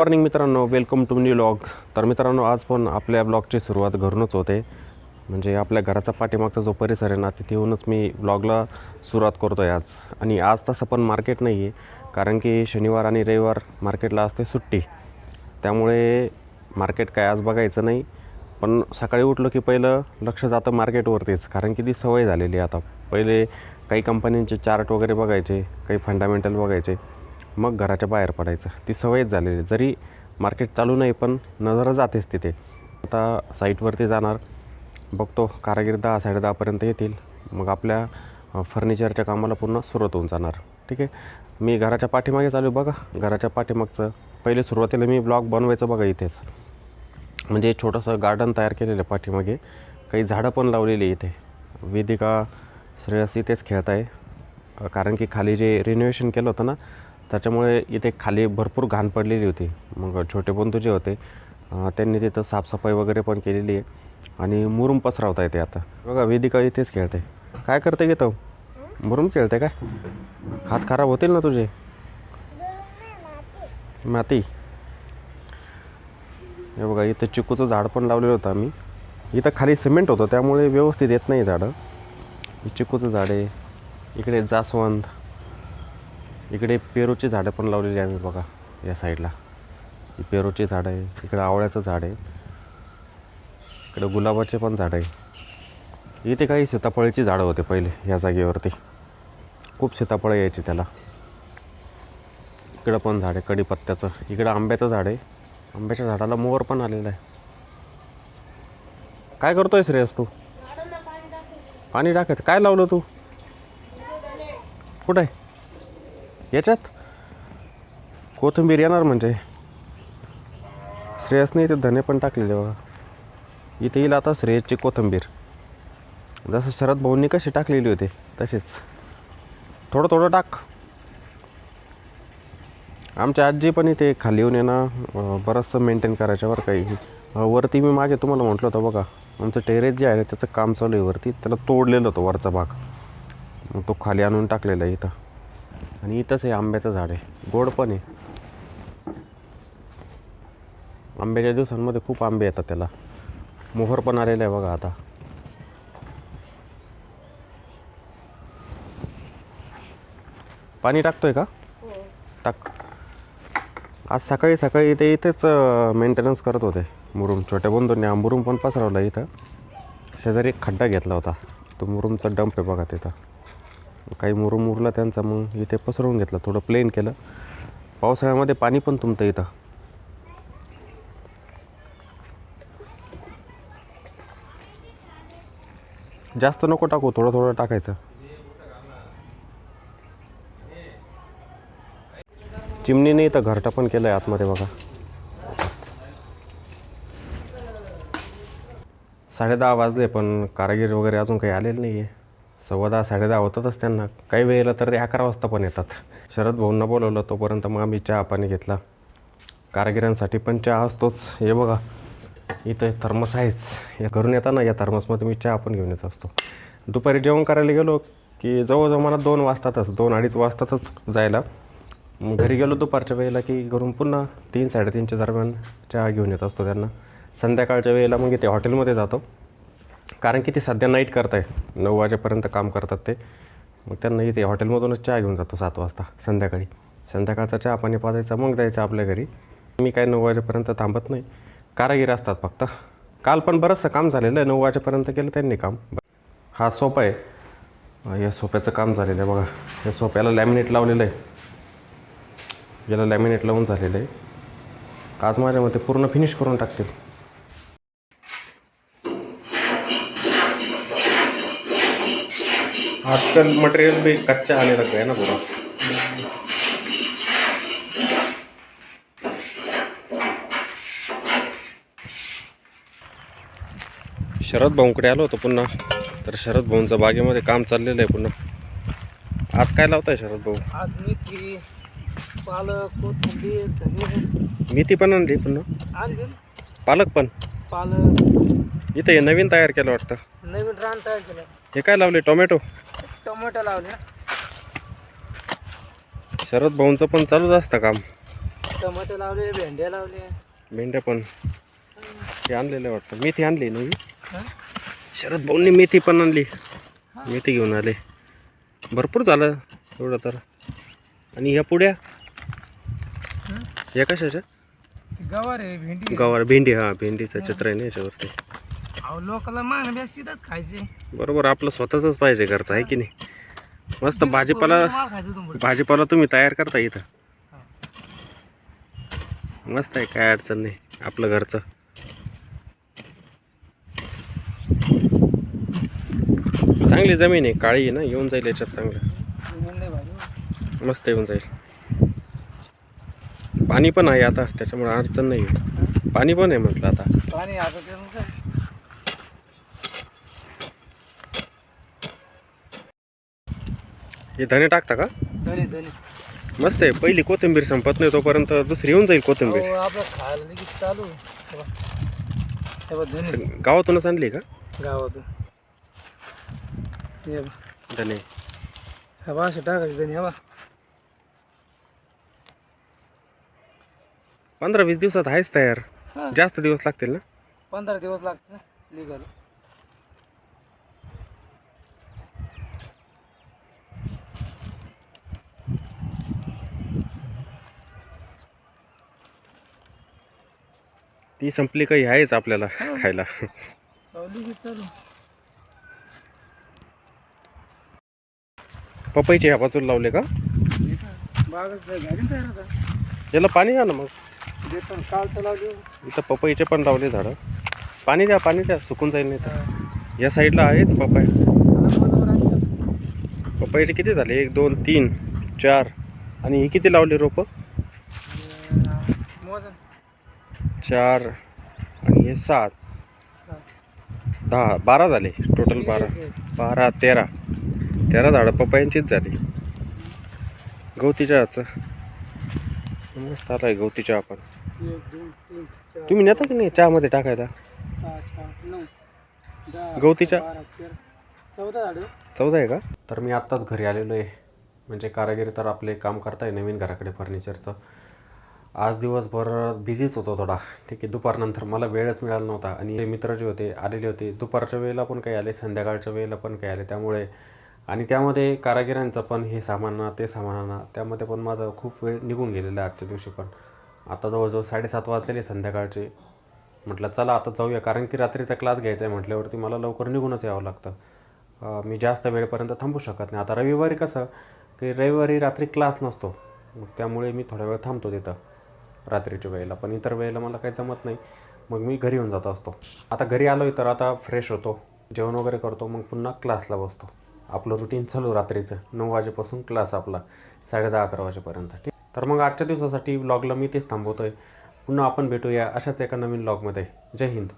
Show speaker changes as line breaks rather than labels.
Morning मित्रांनो welcome to new log तर मित्रांनो आज पण आपल्या ब्लॉगची सुरुवात घरूनच होते. म्हणजे आपल्या घराचा पाठीमागचा जो परिसर आहे ना तिथे येऊनच मी ब्लॉगला सुरुवात करतो आहे आज. आणि आज तसं पण मार्केट नाही आहे कारण की शनिवार आणि रविवार मार्केटला असते सुट्टी. त्यामुळे मार्केट काय आज बघायचं नाही. पण सकाळी उठलो की पहिलं लक्ष जातं मार्केटवरतीच कारण की ती सवय झालेली आहे आता. पहिले काही कंपन्यांचे चार्ट वगैरे बघायचे काही फंडामेंटल बघायचे. मग घराच्या बाहेर पडायचं. ती सवयच झालेली. आहे. जरी मार्केट चालू नाही पण नजर जातेच तिथे. आता साईटवरती जाणार. बघतो कारागीर दहा साडे दहापर्यंत येतील. मग आपल्या फर्निचरच्या कामाला पुन्हा सुरुवात होऊन जाणार. ठीक आहे? मी घराच्या पाठीमागे चालू आहे बघा. घराच्या पाठीमागचं पहिले सुरुवातीला मी ब्लॉग बनवायचं बघा इथेच. म्हणजे छोटंसं गार्डन तयार केलेलं आहे पाठीमागे. काही झाडं पण लावलेली इथे. वेदिका श्रेयस इथेच खेळत आहे कारण की खाली जे रिनोव्हेशन केलं होतं ना त्याच्यामुळे इथे खाली भरपूर घाण पडलेली होती. मग छोटे बंधू जे होते त्यांनी तिथं साफसफाई वगैरे पण केलेली आहे. आणि मुरुम पसरवता येते आता. बघा वेदिका इथेच खेळते. काय करते घेतो मुरुम खेळते काय? हात खराब होतील ना तुझे? माती. हे बघा इथं चिकूचं झाड पण लावलेलं होतं आम्ही. इथं खाली सिमेंट होतं त्यामुळे व्यवस्थित येत नाही झाडं. चिकूचं झाड आहे. इकडे जास्वंद. इकडे पेरूची झाडं पण लावलेली आहे आम्ही बघा या साईडला. ही पेरूची झाडं आहे इकडं आवळ्याचं झाड आहे इकडे गुलाबाचे पण झाड आहे. इथे काही सीताफळाची झाडं होते पहिले या जागेवरती. खूप सीताफळं यायची त्याला. इकडं पण झाड आहे कडीपत्त्याचं इकडं आंब्याचं झाड आहे. आंब्याच्या झाडाला मोर पण आलेला आहे. काय करतोय श्रेयस तू? पाणी टाकायचं काय लावलं तू? कुठं आहे? याच्यात? कोथिंबीर येणार म्हणजे. श्रेयसने इथे धने पण टाकलेले बघा. इथे येईल आता श्रेयसची कोथिंबीर. जसं शरद भाऊंनी कशी टाकलेली होती तसेच थोडं थोडं टाक. आमच्या आजी पण इथे खाली येऊन येणं बरंचसं मेंटेन करायच्या बरं काही. वरती मी मागे तुम्हाला म्हटलं होतं बघा. आमचं टेरेस जे आहे त्याचं काम चालू आहे वरती. त्याला तोडलेलं होतं वरचा भाग. मग तो खाली आणून टाकलेला आहे इथं. आणि इथंच आहे आंब्याचं झाड आहे. गोड पण आहे. आंब्याच्या दिवसांमध्ये खूप आंबे येतात त्याला. मोहर पण आलेला आहे बघा आता. पाणी टाकतोय का? टाक. आज सकाळी सकाळी ते इथेच मेंटेनन्स करत होते मुरुम. छोट्या बंधूंनी हा मुरुम पण पसरवला इथं. शेजारी एक खड्डा घेतला होता. तो मुरुमचा डंप आहे बघा तिथं. काही मुरुम उरला त्यांचा मग इथे पसरवून घेतला थोडं प्लेन केलं. पावसाळ्यामध्ये पाणी पण तुमतं इथं. जास्त नको टाकू थोडं थोडं टाकायचं. चिमणीने इथं घरटं पण केलं आहे आतमध्ये बघा. साडे दहा वाजले पण कारागीर वगैरे अजून काही आलेले नाही आहे सव्वा दहा साडेदहा होतातच त्यांना. काही वेळेला तर ते अकरा वाजता पण येतात. शरद भाऊंना बोलवलं तोपर्यंत मग आम्ही चहा पाणी घेतला. कारागिरांसाठी पण चहा असतोच. हे बघा इथं थर्मस आहेच. या घरून येताना या थर्मसमध्ये मी चहा पण घेऊन येत असतो. दुपारी जेवण करायला गेलो की जवळजवळ मला दोन वाजतातच दोन अडीच वाजतातच जायला. मग घरी गेलो दुपारच्या वेळेला की घरून पुन्हा तीन साडेतीनच्या दरम्यान चहा घेऊन येत असतो त्यांना. संध्याकाळच्या वेळेला मग इथे हॉटेलमध्ये जातो. कारण की ते सध्या नाईट करताय. नऊ वाजेपर्यंत काम करतात ते. मग त्यांना इथे हॉटेलमधूनच चहा घेऊन जातो सात वाजता संध्याकाळी. संध्याकाळचा चहा पाणी पाजायचा मग जायचं आपल्या घरी. मी काय नऊ वाजेपर्यंत थांबत नाही. कारागिरी असतात फक्त. काल पण बरंचसं काम झालेलं आहे. नऊ वाजेपर्यंत केलं त्यांनी काम. हा सोपा आहे. या सोप्याचं काम झालेलं आहे बघा. या सोप्याला लॅमिनेट लावलेलं आहे. याला लॅमिनेट लावून झालेलं आहे. आज माझ्या मते पूर्ण फिनिश करून टाकतील. आजकाल मटेरियल भी कच्चा आने लग गया ना पूरा शरद भाऊंकडे आलो होतो पुन्हा. तर शरद भाऊंचं बागेमध्ये काम चाललेलं आहे पुन्हा. आज काय लावताय शरद भाऊ?
आज मेथी पालक कोथिंबीर धने
मेथी पण आणली पुन्हा?
आणले.
पालक पण?
पालक.
इथे नवीन तयार केलं वाटतं.
नवीन रान तयार केलं.
हे काय लावले? टोमॅटो?
टोमॅटो लावले
शरद भाऊंचं पण चालूच असतं काम.
टमाटे लावले भेंड्या लावले
भेंड्या पण. ते आणलेलं वाटतं. मेथी आणली नवी? शरद भाऊंनी मेथी पण आणली. मेथी घेऊन आले. भरपूर झालं एवढं तर. आणि या पुड्या? या कशाच्या?
गवार आहे भेंडी
गवार भेंडी. हा भेंडीचं चित्र आहे ना याच्यावरती.
अहो लोकांना मान जास्तीतच खायचे.
बरोबर आपलं स्वतःच पाहिजे घरचं आहे की नाही? मस्त भाजीपाला
माल खायचं तुम्ही?
भाजीपाला तुम्ही तयार करता इथं. मस्त आहे काय अडचण नाही आपलं घरचं. चांगली जमीन आहे काळी आहे ना येऊन जाईल याच्यात चांगलं. मस्त येऊन जाईल. पाणी पण आहे आता त्याच्यामुळे अडचण नाही. आहे पाणी पण आहे म्हटलं आता.
पाणी आता ते मग काय
हे धने टाकता का?
धने धने
मस्त आहे. पहिली कोथिंबीर संपत नाही तोपर्यंत दुसरी येऊन जाईल कोथिंबीर.
आपलं खायला लगेच चालू हे बघ. हे बघ धने
गावातूनच आणली का?
गावातून. हे बघ.
धने
हे बघ असे टाकायचे धने हे बघ.
पंधरा वीस दिवसात आहेच तयार.
हा.
जास्त दिवस लागतील ना?
पंधरा दिवस लागते लिगल
ती संपली काही आहेच आपल्याला खायला.
लगेच चालू.
पपईचे ह्या बाजूला लावले का? याला पाणी द्या ना मग. इथं पपईचे पण लावले झाडं. पाणी द्या पाणी द्या सुकून जाईल नाही तर. या साईडला आहेच पपई पपईचे किती झाले? एक दोन तीन चार. आणि हे किती लावले रोपं? चार आणि हे सात. दहा बारा झाले. टोटल बारा. बारा तेरा. तेरा झाडं पपयांचीच झाली. गवती चहाचं मस्त आलाय गवती चहा पण
एक दोन तीन चार
तुम्ही नेता की नाही? चहामध्ये टाकायला
बारा तेरा. चौदा
चौदा आहे का? तर मी आत्ताच घरी आलेलो आहे. म्हणजे कारागिरी तर आपले काम करताय नवीन घराकडे फर्निचरचं. आज दिवसभर बिझीच होतो थोडा. ठीक आहे दुपारनंतर मला वेळच मिळाला नव्हता आणि हे मित्र जे होते आलेले होते दुपारच्या वेळेला पण काही आले संध्याकाळच्या वेळेला पण काही आले. त्यामुळे आणि त्यामध्ये कारागिरांचं पण हे सामान ते सामाना त्यामध्ये पण माझा खूप वेळ निघून गेलेला आहे आजच्या दिवशी पण. आता जवळजवळ साडेसात वाजलेले संध्याकाळचे. म्हटलं चला आता जाऊया. कारण की रात्रीचा क्लास घ्यायचा आहे म्हटल्यावरती मला लवकर निघूनच यावं लागतं. मी जास्त वेळपर्यंत थांबू शकत नाही. आता रविवारी कसं की रविवारी रात्री क्लास नसतो. त्यामुळे मी थोडा वेळ थांबतो तिथं. रात्रीच्या वेळेला. पण इतर वेळेला मला काही जमत नाही. मग मी घरी येऊन जात असतो. आता घरी आलो आहे तर आता फ्रेश होतो. जेवण वगैरे करतो. मग पुन्हा क्लासला बसतो. आपलं रुटीन चालू रात्रीचं. नऊ वाजेपासून क्लास आपला. साडेदहा अकरा वाजेपर्यंत. ठीक तर मग आजच्या दिवसासाठी व्लॉगला मी तेच थांबवतो आहे पुन्हा आपण भेटूया अशाच एका नवीन व्लॉगमध्ये जय हिंद.